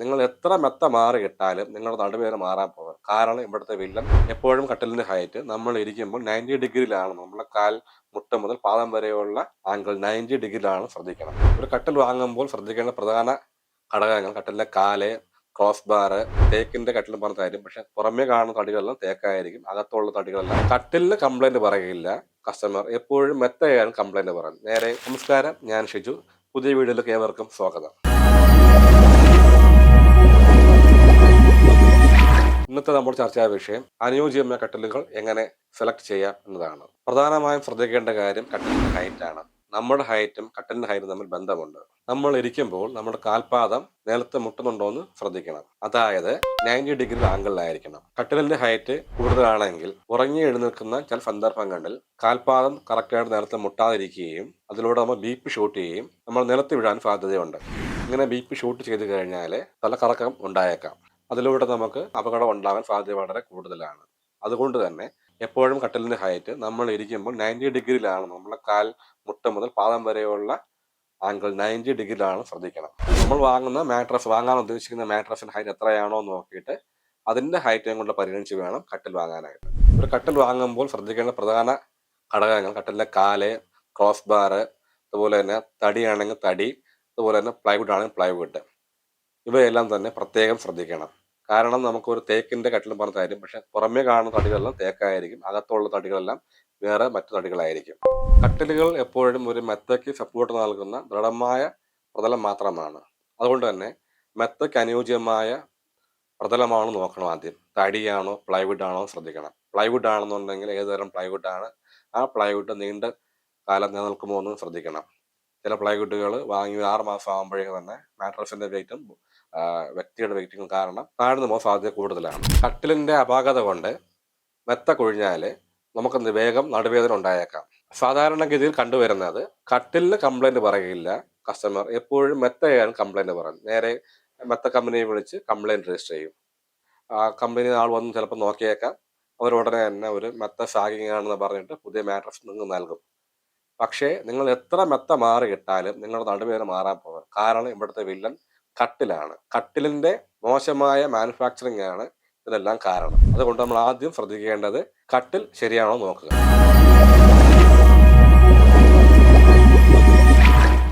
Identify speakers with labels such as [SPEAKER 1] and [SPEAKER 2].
[SPEAKER 1] നിങ്ങൾ എത്ര മെത്ത മാറി ഇട്ടാലും നിങ്ങളുടെ നടുവേദന മാറാൻ പോകും. കാരണം ഇവിടുത്തെ വില്ലൻ എപ്പോഴും കട്ടിലിന്റെ ഹൈറ്റ് നമ്മൾ ഇരിക്കുമ്പോൾ നയന്റി ഡിഗ്രിയിലാണ് നമ്മളെ കാൽ മുട്ട മുതൽ പാദം വരെയുള്ള ആംഗിൾ നയന്റി ഡിഗ്രിയിലാണ് ശ്രദ്ധിക്കണം. ഒരു കട്ടിൽ വാങ്ങുമ്പോൾ ശ്രദ്ധിക്കേണ്ട പ്രധാന ഘടകങ്ങൾ കട്ടിലിന്റെ കാൽ ക്രോസ് ബാർ തേക്കിന്റെ കട്ടിലും പറഞ്ഞതായിരിക്കും. പക്ഷെ പുറമേ കാണുന്ന തടികളെല്ലാം തേക്കായിരിക്കും അകത്തുള്ള തടികളെല്ലാം. കട്ടിലിന് കംപ്ലൈന്റ് പറയില്ല കസ്റ്റമർ എപ്പോഴും മെത്തയാണ് കംപ്ലൈന്റ് പറയും നേരെ നമസ്കാരം ഞാൻ ഷിജു. പുതിയ വീഡിയോയിലേക്ക് ഏവർക്കും സ്വാഗതം. ഇന്നത്തെ നമ്മുടെ ചർച്ചാ വിഷയം അനുയോജ്യമായ കട്ടിലുകൾ എങ്ങനെ സെലക്ട് ചെയ്യാം എന്നതാണ്. പ്രധാനമായും ശ്രദ്ധിക്കേണ്ട കാര്യം കട്ടിലിന്റെ ഹൈറ്റ് ആണ്. നമ്മുടെ ഹൈറ്റും കട്ടിലിന്റെ ഹൈറ്റും തമ്മിൽ ബന്ധമുണ്ട്. നമ്മൾ ഇരിക്കുമ്പോൾ നമ്മുടെ കാൽപാദം നിലത്ത് മുട്ടുന്നുണ്ടോ എന്ന് ശ്രദ്ധിക്കണം. അതായത് നയന്റി ഡിഗ്രി ആംഗിളിലായിരിക്കണം കട്ടിലിന്റെ ഹൈറ്റ് കൂടുതലാണെങ്കിൽ ഉറങ്ങി എഴുന്നേൽക്കുന്ന ചില സന്ദർഭങ്ങളിൽ കാൽപാദം കറക്റ്റായിട്ട് നിലത്ത് മുട്ടാതിരിക്കുകയും അതിലൂടെ നമ്മൾ ബി പി ഷൂട്ട് ചെയ്യുകയും നമ്മൾ നിലത്ത് വിടാൻ സാധ്യതയുണ്ട്. ഇങ്ങനെ ബി പി ഷൂട്ട് ചെയ്ത് കഴിഞ്ഞാൽ തലക്കറക്കം ഉണ്ടായേക്കാം. അതിലൂടെ നമുക്ക് അപകടം ഉണ്ടാകാൻ സാധ്യത വളരെ കൂടുതലാണ്. അതുകൊണ്ട് തന്നെ എപ്പോഴും കട്ടിലിന്റെ ഹൈറ്റ് നമ്മൾ ഇരിക്കുമ്പോൾ നയന്റി ഡിഗ്രിയിലാണ് നമ്മളെ കാൽ മുട്ട മുതൽ പാദം വരെയുള്ള ആംഗിൾ നയന്റി ഡിഗ്രിയിലാണ് ശ്രദ്ധിക്കണം. നമ്മൾ വാങ്ങുന്ന മാട്രസ് വാങ്ങാൻ ഉദ്ദേശിക്കുന്ന മാട്രസിന്റെ ഹൈറ്റ് എത്രയാണോ എന്ന് നോക്കിയിട്ട് അതിന്റെ ഹൈറ്റും കൊണ്ട് പരിഗണിച്ച് വേണം കട്ടിൽ വാങ്ങാനായിട്ട്. ഒരു കട്ടിൽ വാങ്ങുമ്പോൾ ശ്രദ്ധിക്കേണ്ട പ്രധാന ഘടകങ്ങൾ കട്ടിലിന്റെ കാൽ ക്രോസ് ബാർ അതുപോലെ തന്നെ തടിയാണെങ്കിൽ തടി അതുപോലെ തന്നെ പ്ലൈവുഡ് ആണെങ്കിൽ പ്ലൈവുഡ് ഇവയെല്ലാം തന്നെ പ്രത്യേകം ശ്രദ്ധിക്കണം. കാരണം നമുക്കൊരു തേക്കിന്റെ കട്ടിലും പറഞ്ഞ കാര്യം പക്ഷെ പുറമേ കാണുന്ന തടികളെല്ലാം തേക്കായിരിക്കും അകത്തുള്ള തടികളെല്ലാം വേറെ മറ്റു തടികളായിരിക്കും. കട്ടിലുകൾ എപ്പോഴും ഒരു മെത്തയ്ക്ക് സപ്പോർട്ട് നൽകുന്ന ദൃഢമായ പ്രതലം മാത്രമാണ്. അതുകൊണ്ട് തന്നെ മെത്തയ്ക്ക് അനുയോജ്യമായ പ്രതലമാണ് നോക്കണം ആദ്യം. തടിയാണോ പ്ലൈവുഡ് ആണോ ശ്രദ്ധിക്കണം. പ്ലൈവുഡ് ആണെന്നുണ്ടെങ്കിൽ ഏതുതരം പ്ലൈവുഡ് ആണ് ആ പ്ലൈവുഡ് നീണ്ട കാലം നിലനിൽക്കുമോ എന്ന് ശ്രദ്ധിക്കണം. ചില പ്ലൈവുഡുകൾ വാങ്ങി ആറ് മാസം ആകുമ്പോഴേക്കും തന്നെ മാട്രസിന്റെ വെയിറ്റും വ്യക്തിയുടെ വെയിറ്റും കാരണം താഴ്ന്നു പോകാൻ സാധ്യത കൂടുതലാണ്. കട്ടിലിന്റെ അപാകത കൊണ്ട് മെത്ത കൊഴിഞ്ഞാൽ നമുക്ക് വേഗം നടുവേദന ഉണ്ടായേക്കാം. സാധാരണഗതിയിൽ കണ്ടുവരുന്നത് കട്ടിലിന് കംപ്ലൈന്റ് പറയുകയില്ല. കസ്റ്റമർ എപ്പോഴും മെത്ത ചെയ്യാൻ കംപ്ലൈന്റ് പറയും. നേരെ മെത്ത കമ്പനിയെ വിളിച്ച് കംപ്ലൈന്റ് രജിസ്റ്റർ ചെയ്യും. ആ കമ്പനി ആൾ വന്ന് ചിലപ്പോൾ നോക്കിയേക്കാം. അവർ ഉടനെ തന്നെ ഒരു മെത്ത ഷാഗിങ് ആണെന്ന് പറഞ്ഞിട്ട് പുതിയ മാട്രസ് നിങ്ങൾക്ക് നൽകും. പക്ഷേ നിങ്ങൾ എത്ര മെത്ത മാറി ഇട്ടാലും നിങ്ങളുടെ നടുവേദന മാറാൻ പോകും. കാരണം ഇവിടുത്തെ വില്ലൻ കട്ടിലാണ്. കട്ടിലിന്റെ മോശമായ മാനുഫാക്ചറിങ് ആണ് ഇതെല്ലാം കാരണം. അതുകൊണ്ട് നമ്മൾ ആദ്യം ശ്രദ്ധിക്കേണ്ടത് കട്ടിൽ ശരിയാണോ നോക്കുക.